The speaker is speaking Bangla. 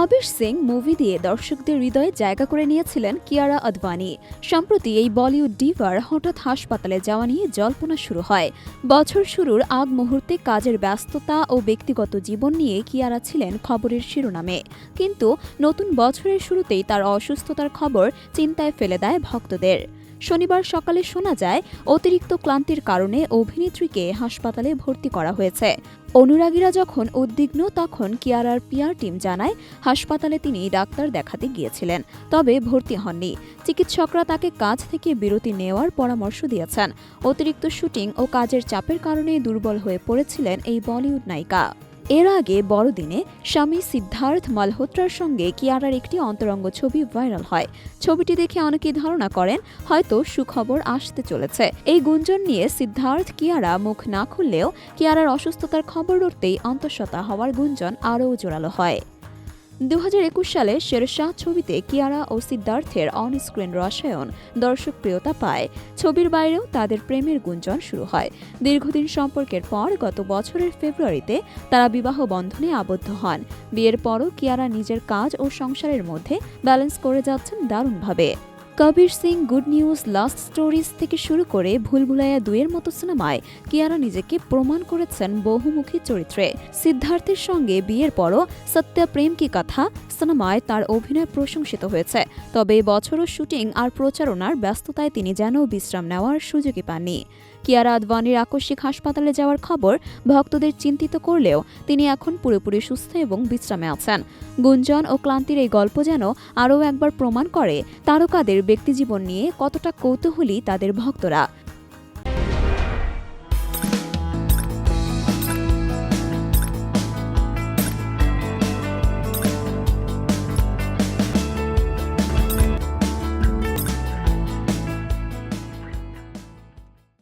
কাবির সিং মুভি দিয়ে দর্শকদের হৃদয়ে জায়গা করে নিয়েছিলেন কিয়ারা আদবানি। সম্প্রতি এই বলিউড ডিভার হঠাৎ হাসপাতালে যাওয়া নিয়ে জল্পনা শুরু হয়। বছর শুরুর আগ মুহূর্তে কাজের ব্যস্ততা ও ব্যক্তিগত জীবন নিয়ে কিয়ারা ছিলেন খবরের শিরোনামে। কিন্তু নতুন বছরের শুরুতেই তার অসুস্থতার খবর চিন্তায় ফেলে দেয় ভক্তদের। শনিবার সকালে শোনা যায়, অতিরিক্ত ক্লান্তির কারণে অভিনেত্রীকে হাসপাতালে ভর্তি করা হয়েছে। অনুরাগীরা যখন উদ্বিগ্ন, তখন কিয়ারার পিয়ার টিম জানায়, হাসপাতালে তিনি ডাক্তার দেখাতে গিয়েছিলেন, তবে ভর্তি হননি। চিকিৎসকরা তাকে কাজ থেকে বিরতি নেওয়ার পরামর্শ দিয়েছেন। অতিরিক্ত শুটিং ও কাজের চাপের কারণে দুর্বল হয়ে পড়েছিলেন এই বলিউড নায়িকা। এর আগে বড়দিনে স্বামী সিদ্ধার্থ মালহোত্রার সঙ্গে কিয়ারার একটি অন্তরঙ্গ ছবি ভাইরাল হয়। ছবিটি দেখে অনেকেই ধারণা করেন হয়তো সুখবর আসতে চলেছে। এই গুঞ্জন নিয়ে সিদ্ধার্থ, কিয়ারা মুখ না খুললেও কিয়ারার অসুস্থতার খবর উঠতেই অন্তঃসত্ত্বা হওয়ার গুঞ্জন আরও জোরালো হয়। দু হাজার একুশ সালে শেরশাহ ছবিতে কিয়ারা ও সিদ্ধার্থের অন স্ক্রিন রসায়ন দর্শকপ্রিয়তা পায়। ছবির বাইরেও তাদের প্রেমের গুঞ্জন শুরু হয়। দীর্ঘদিন সম্পর্কের পর গত বছরের ফেব্রুয়ারিতে তারা বিবাহ বন্ধনে আবদ্ধ হন। বিয়ের পরও কিয়ারা নিজের কাজ ও সংসারের মধ্যে ব্যালেন্স করে যাচ্ছেন দারুণভাবে। Kabir Singh good news, last stories থেকে শুরু করে ভুলভুলাইয়া দুয়ের মতো সিনেমায় কিয়ারা নিজেকে প্রমাণ করেছেন বহুমুখী চরিত্রে। সিদ্ধার্থের সঙ্গে বিয়ের পরও সত্য প্রেম কি কথা সিনেমায় তার অভিনয় প্রশংসিত হয়েছে। তবে বছরও শুটিং আর প্রচারণার ব্যস্ততায় তিনি যেন বিশ্রাম নেওয়ার সুযোগই পাননি। কিয়ারা আদভানির আকস্মিক হাসপাতালে যাওয়ার খবর ভক্তদের চিন্তিত করলেও তিনি এখন পুরোপুরি সুস্থ এবং বিশ্রামে আছেন। গুঞ্জন ও ক্লান্তির এই গল্প যেন আরও একবার প্রমাণ করে তারকাদের ব্যক্তিজীবন নিয়ে কতটা কৌতূহলী তাদের ভক্তরা।